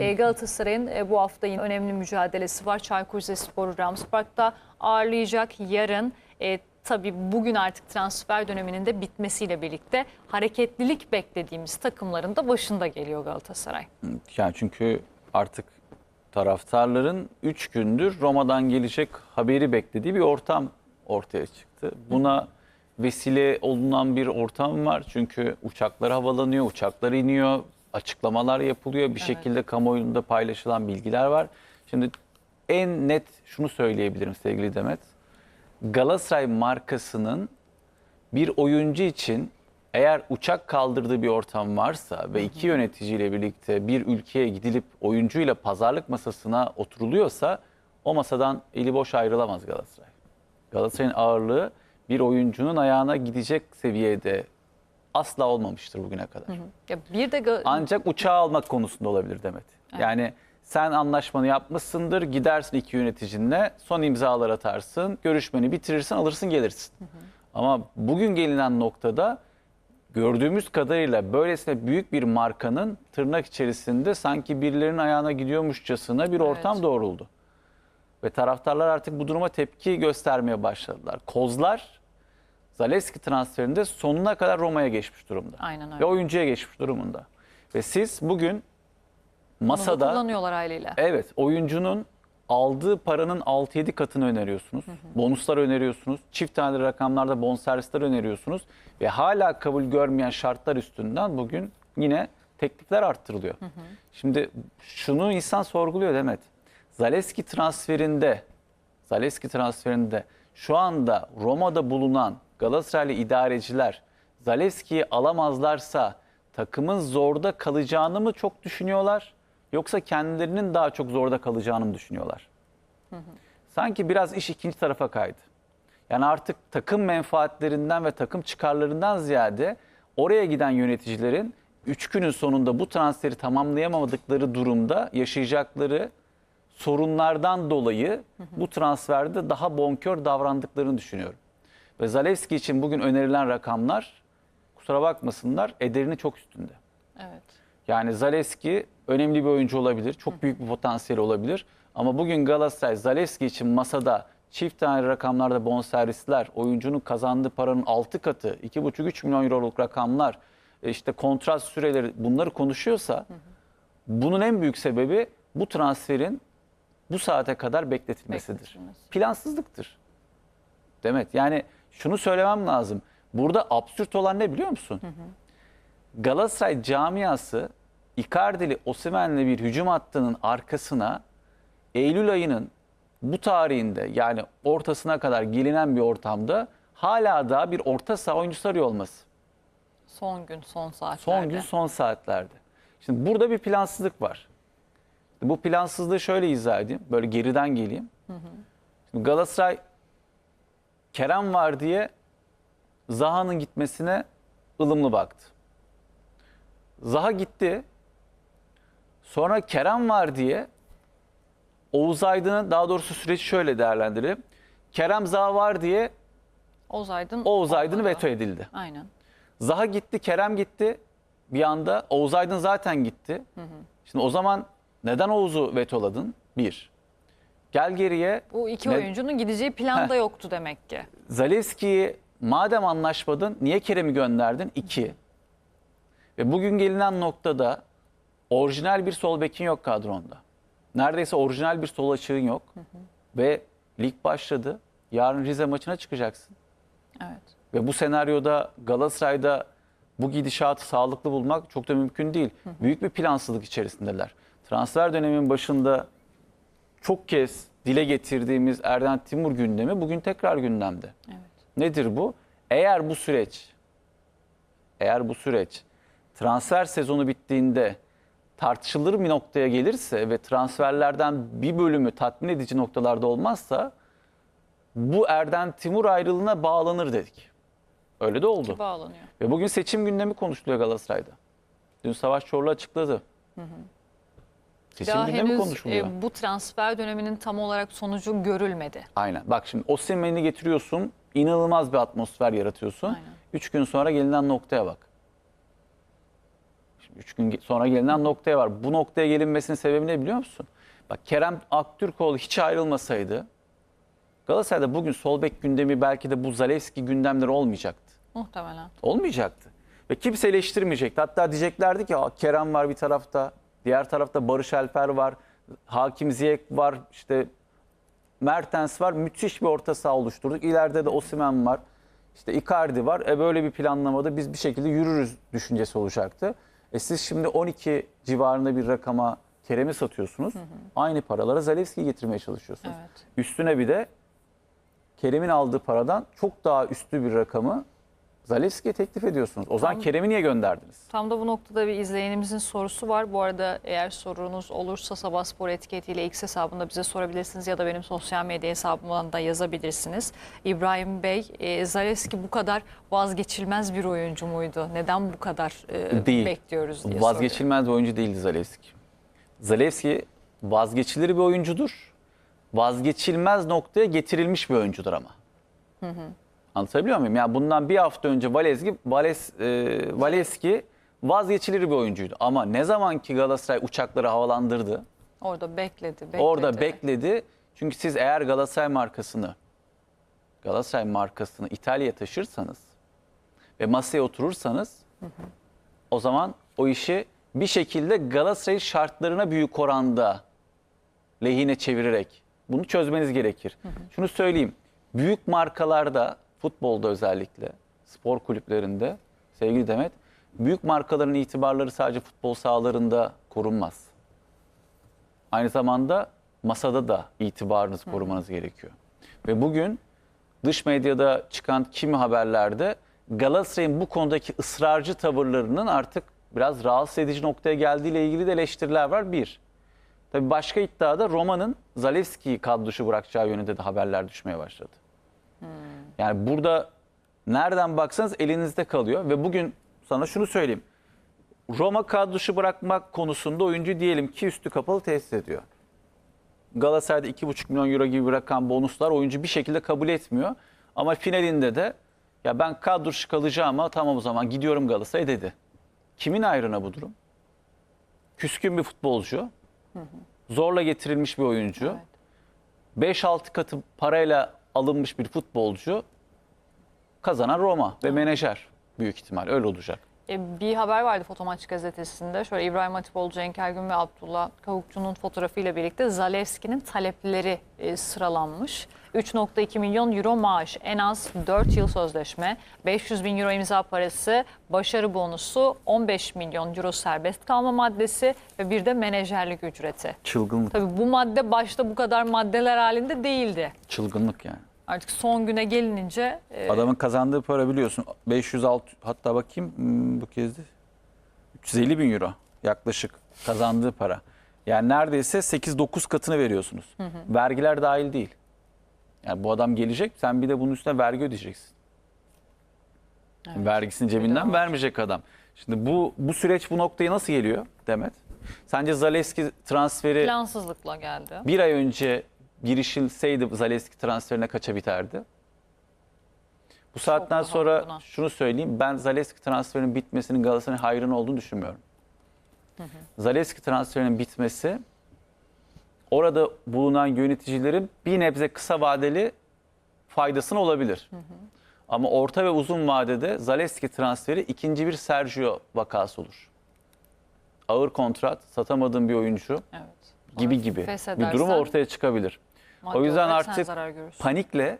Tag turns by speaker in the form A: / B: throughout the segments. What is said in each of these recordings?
A: E, Galatasaray'ın e, bu hafta yine önemli mücadelesi var. Çaykur Rizespor'u Rams Park'ta ağırlayacak. Yarın e, tabii bugün artık transfer döneminin de bitmesiyle birlikte hareketlilik beklediğimiz takımların da başında geliyor Galatasaray.
B: Yani çünkü artık taraftarların 3 gündür Roma'dan gelecek haberi beklediği bir ortam ortaya çıktı. Buna vesile olunan bir ortam var. Çünkü uçaklar havalanıyor, uçaklar iniyor, açıklamalar yapılıyor. Bir şekilde kamuoyunda paylaşılan bilgiler var. Şimdi en net şunu söyleyebilirim sevgili Demet. Galatasaray markasının bir oyuncu için eğer uçak kaldırdığı bir ortam varsa ve iki yöneticiyle birlikte bir ülkeye gidilip oyuncuyla pazarlık masasına oturuluyorsa o masadan eli boş ayrılamaz Galatasaray. Galatasaray'ın ağırlığı bir oyuncunun ayağına gidecek seviyede asla olmamıştır bugüne kadar.
A: Ya bir de
B: Ancak uçağı almak konusunda olabilir Demet. Yani sen anlaşmanı yapmışsındır, gidersin iki yöneticinle, son imzalar atarsın, görüşmeni bitirirsin, alırsın gelirsin. Ama bugün gelinen noktada gördüğümüz kadarıyla böylesine büyük bir markanın tırnak içerisinde sanki birilerinin ayağına gidiyormuşçasına bir ortam
A: Evet.
B: doğruldu. Ve taraftarlar artık bu duruma tepki göstermeye başladılar. Kozlar Zaleski transferinde sonuna kadar Roma'ya geçmiş durumda.
A: Aynen öyle.
B: Ve oyuncuya geçmiş durumunda. Ve siz bugün
A: bunu da
B: masada
A: kullanıyorlar haliyle.
B: evet oyuncunun aldığı paranın 6-7 katını öneriyorsunuz. Bonuslar öneriyorsunuz. Çift taneli rakamlarda bonservisler öneriyorsunuz. Ve hala kabul görmeyen şartlar üstünden bugün yine teklifler arttırılıyor. Şimdi şunu insan sorguluyor Demet. Zaleski transferinde Zaleski transferinde şu anda Roma'da bulunan Galatasaraylı idareciler Zaleski'yi alamazlarsa takımın zorda kalacağını mı çok düşünüyorlar yoksa kendilerinin daha çok zorda kalacağını mı düşünüyorlar? Sanki biraz iş ikinci tarafa kaydı. Yani artık takım menfaatlerinden ve takım çıkarlarından ziyade oraya giden yöneticilerin 3 günün sonunda bu transferi tamamlayamadıkları durumda yaşayacakları sorunlardan dolayı bu transferde daha bonkör davrandıklarını düşünüyorum. Ve Zalewski için bugün önerilen rakamlar kusura bakmasınlar ederini çok üstünde.
A: Evet.
B: Yani Zalewski önemli bir oyuncu olabilir. Çok büyük bir potansiyeli olabilir. Ama bugün Galatasaray Zalewski için masada çift tane rakamlarda bonservisler, oyuncunun kazandığı paranın 6 katı, 2,5-3 milyon euroluk rakamlar, e, işte kontrat süreleri bunları konuşuyorsa bunun en büyük sebebi bu transferin bu saate kadar bekletilmesidir.
A: Bekletilmesi.
B: Plansızlıktır. Demet yani şunu söylemem lazım. Burada absürt olan ne biliyor musun? Galatasaray camiası Icardi'li Osimhen'le bir hücum hattının arkasına Eylül ayının bu tarihinde yani ortasına kadar gelinen bir ortamda hala daha bir orta saha oyuncusu arıyor olması.
A: Son gün, son saatlerde.
B: Son gün son saatlerde. Şimdi burada bir plansızlık var. Bu plansızlığı şöyle izah edeyim. Böyle geriden geleyim. Şimdi Galatasaray Kerem var diye Zaha'nın gitmesine ılımlı baktı. Zaha gitti. Sonra Kerem var diye Oğuz Aydın'ın daha doğrusu süreci şöyle değerlendirelim. Kerem Zaha var diye
A: Oğuz Aydın.
B: Oğuz Aydın veto edildi.
A: Aynen.
B: Zaha gitti, Kerem gitti. Bir anda Oğuz Aydın zaten gitti. Şimdi o zaman neden Oğuz'u vetoladın? Bir. Gel geriye
A: Bu iki
B: Ne-
A: oyuncunun gideceği planda
B: Heh.
A: yoktu demek ki.
B: Zalewski'yi madem anlaşmadın niye Kerem'i gönderdin? İki. Ve bugün gelinen noktada orijinal bir sol bekin yok kadronda. Neredeyse orijinal bir sol açığın yok. Ve lig başladı. Yarın Rize maçına çıkacaksın.
A: Evet.
B: Ve bu senaryoda Galatasaray'da bu gidişatı sağlıklı bulmak çok da mümkün değil. Büyük bir plansızlık içerisindeler. Transfer dönemin başında çok kez dile getirdiğimiz Erden Timur gündemi bugün tekrar gündemde.
A: Evet.
B: Nedir bu? Eğer bu süreç eğer bu süreç transfer sezonu bittiğinde tartışılır bir noktaya gelirse ve transferlerden bir bölümü tatmin edici noktalarda olmazsa bu Erden Timur ayrılığına bağlanır dedik. Öyle de oldu.
A: Bağlanıyor.
B: Ve bugün seçim gündemi konuşuluyor Galatasaray'da. Dün Savaş Çorlu açıkladı. Seçim
A: Daha
B: gündemi
A: henüz
B: konuşuluyor.
A: e, bu transfer döneminin tam olarak sonucu görülmedi.
B: Aynen. Bak şimdi Osimhen'i getiriyorsun. inanılmaz bir atmosfer yaratıyorsun.
A: Aynen.
B: Üç gün sonra gelinen noktaya bak. Üç gün ge- sonra gelinen noktaya var. Bu noktaya gelinmesinin sebebi ne biliyor musun? Bak Kerem Aktürkoğlu hiç ayrılmasaydı Galatasaray'da bugün sol bek gündemi belki de bu Zalewski gündemleri olmayacaktı.
A: Muhtemelen.
B: Olmayacaktı. Ve kimse eleştirmeyecekti. Hatta diyeceklerdi ki "Aa, Kerem var bir tarafta, diğer tarafta Barış Alper var, Hakim Ziyech var, işte Mertens var. Müthiş bir orta saha oluşturduk. İleride de Osimhen var. İşte Icardi var. E böyle bir planlamada biz bir şekilde yürürüz düşüncesi olacaktı. E siz şimdi 12 civarında bir rakama Kerem'i satıyorsunuz. Aynı paralara Zalewski'yi getirmeye çalışıyorsunuz.
A: Evet.
B: Üstüne bir de Kerem'in aldığı paradan çok daha üstü bir rakamı Zalewski'ye teklif ediyorsunuz. O zaman
A: Tam-
B: Kerem'i niye gönderdiniz?
A: Tam da bu noktada bir izleyenimizin sorusu var. Bu arada eğer sorunuz olursa Sabah Spor etiketiyle X hesabında bize sorabilirsiniz ya da benim sosyal medya hesabımdan da yazabilirsiniz. İbrahim Bey, e, Zaleski bu kadar vazgeçilmez bir oyuncu muydu? Neden bu kadar e,
B: Değil.
A: bekliyoruz diye
B: Vazgeçilmez bir oyuncu değildi Zalewski. Zalewski vazgeçilir bir oyuncudur. Vazgeçilmez noktaya getirilmiş bir oyuncudur ama. Anlatabiliyor muyum? Yani bundan bir hafta önce Valeski, Vales, e, Valeski vazgeçilir bir oyuncuydu. Ama ne zaman ki Galatasaray uçakları havalandırdı,
A: Orada bekledi, bekledi.
B: orada bekledi. Çünkü siz eğer Galatasaray markasını Galatasaray markasını İtalya'ya taşırsanız ve masaya oturursanız o zaman o işi bir şekilde Galatasaray şartlarına büyük oranda lehine çevirerek bunu çözmeniz gerekir. Şunu söyleyeyim. Büyük markalarda, futbolda özellikle, spor kulüplerinde sevgili Demet, büyük markaların itibarları sadece futbol sahalarında korunmaz. Aynı zamanda masada da itibarınızı korumanız gerekiyor. Ve bugün dış medyada çıkan kimi haberlerde Galatasaray'ın bu konudaki ısrarcı tavırlarının artık biraz rahatsız edici noktaya geldiğiyle ilgili de eleştiriler var. Bir. Tabii başka iddiada Roma'nın Zalewski'yi kadroşu bırakacağı yönünde de haberler düşmeye başladı. Yani burada nereden baksanız elinizde kalıyor ve bugün sana şunu söyleyeyim. Roma kadroşu bırakmak konusunda oyuncu diyelim ki üstü kapalı tesis ediyor. Galatasaray'da 2,5 milyon euro gibi bir rakam bonuslar oyuncu bir şekilde kabul etmiyor. Ama finalinde de ya ben kadroşu kalacağım ama tamam o zaman gidiyorum Galatasaray dedi. Kimin ayrına bu durum? Küskün bir futbolcu. Zorla getirilmiş bir oyuncu. 5-6 katı parayla alınmış bir futbolcu. Kazanan Roma ve menajer büyük ihtimal öyle olacak.
A: E, bir haber vardı Fotomaç gazetesinde. Şöyle İbrahim Hatipoğlu, Cenk Ergün ve Abdullah Kavukçu'nun fotoğrafıyla birlikte Zalewski'nin talepleri e, sıralanmış. 3.2 milyon euro maaş, en az 4 yıl sözleşme, 500 bin euro imza parası, başarı bonusu, 15 milyon euro serbest kalma maddesi ve bir de menajerlik ücreti.
B: Çılgınlık.
A: Tabii bu madde başta bu kadar maddeler halinde değildi.
B: Çılgınlık yani.
A: Artık son güne gelinince e,
B: Adamın kazandığı para biliyorsun 506 hatta bakayım hmm, bu kez de 350 bin euro yaklaşık kazandığı para. Yani neredeyse 8-9 katını veriyorsunuz. Vergiler dahil değil. Yani bu adam gelecek sen bir de bunun üstüne vergi ödeyeceksin. Vergisini cebinden vermeyecek adam. Şimdi bu bu süreç bu noktaya nasıl geliyor Demet? Sence Zaleski transferi
A: plansızlıkla geldi.
B: bir ay önce girişilseydi Zaleski transferine kaça biterdi? Bu saatten sonra
A: buna.
B: şunu söyleyeyim. Ben Zaleski transferinin bitmesinin Galatasaray'ın hayrına olduğunu düşünmüyorum. Zaleski transferinin bitmesi orada bulunan yöneticilerin bir nebze kısa vadeli faydasına olabilir. Ama orta ve uzun vadede Zaleski transferi ikinci bir Sergio vakası olur. Ağır kontrat, satamadığın bir oyuncu
A: Evet.
B: gibi gibi bir durum ortaya çıkabilir.
A: Maddi
B: O yüzden artık panikle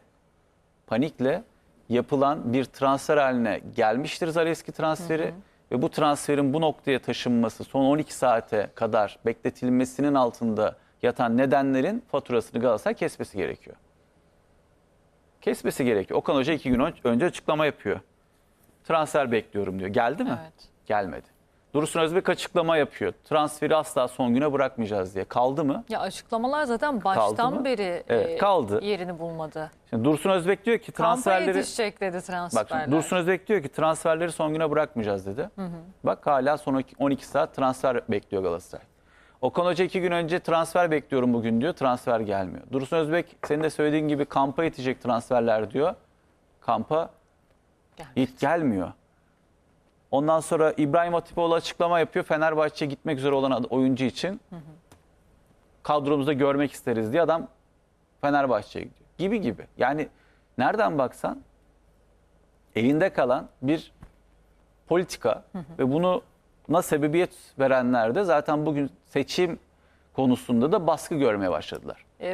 B: panikle yapılan bir transfer haline gelmiştir Zaleski transferi ve bu transferin bu noktaya taşınması son 12 saate kadar bekletilmesinin altında yatan nedenlerin faturasını Galatasaray kesmesi gerekiyor. Kesmesi gerekiyor. Okan Hoca iki gün ön- önce açıklama yapıyor. Transfer bekliyorum diyor. Geldi mi?
A: Evet.
B: Gelmedi. Dursun Özbek açıklama yapıyor. Transferi asla son güne bırakmayacağız diye. Kaldı mı?
A: Ya açıklamalar zaten baştan beri
B: Evet,
A: e,
B: kaldı.
A: yerini bulmadı.
B: Şimdi Dursun Özbek diyor ki
A: Kampa
B: transferleri
A: yetişecek dedi
B: Bak
A: transferler.
B: şimdi Dursun Özbek diyor ki transferleri son güne bırakmayacağız dedi. Bak hala son 12 saat transfer bekliyor Galatasaray. Okan Hoca iki gün önce transfer bekliyorum bugün diyor. Transfer gelmiyor. Dursun Özbek senin de söylediğin gibi kampa yetecek transferler diyor. Kampa
A: Gelmedi.
B: gelmiyor. Ondan sonra İbrahim Hatipoğlu açıklama yapıyor. Fenerbahçe'ye gitmek üzere olan oyuncu için kadromuzda görmek isteriz diye adam Fenerbahçe'ye gidiyor. Gibi gibi. Yani nereden baksan elinde kalan bir politika ve bunu na sebebiyet verenler de zaten bugün seçim konusunda da baskı görmeye başladılar.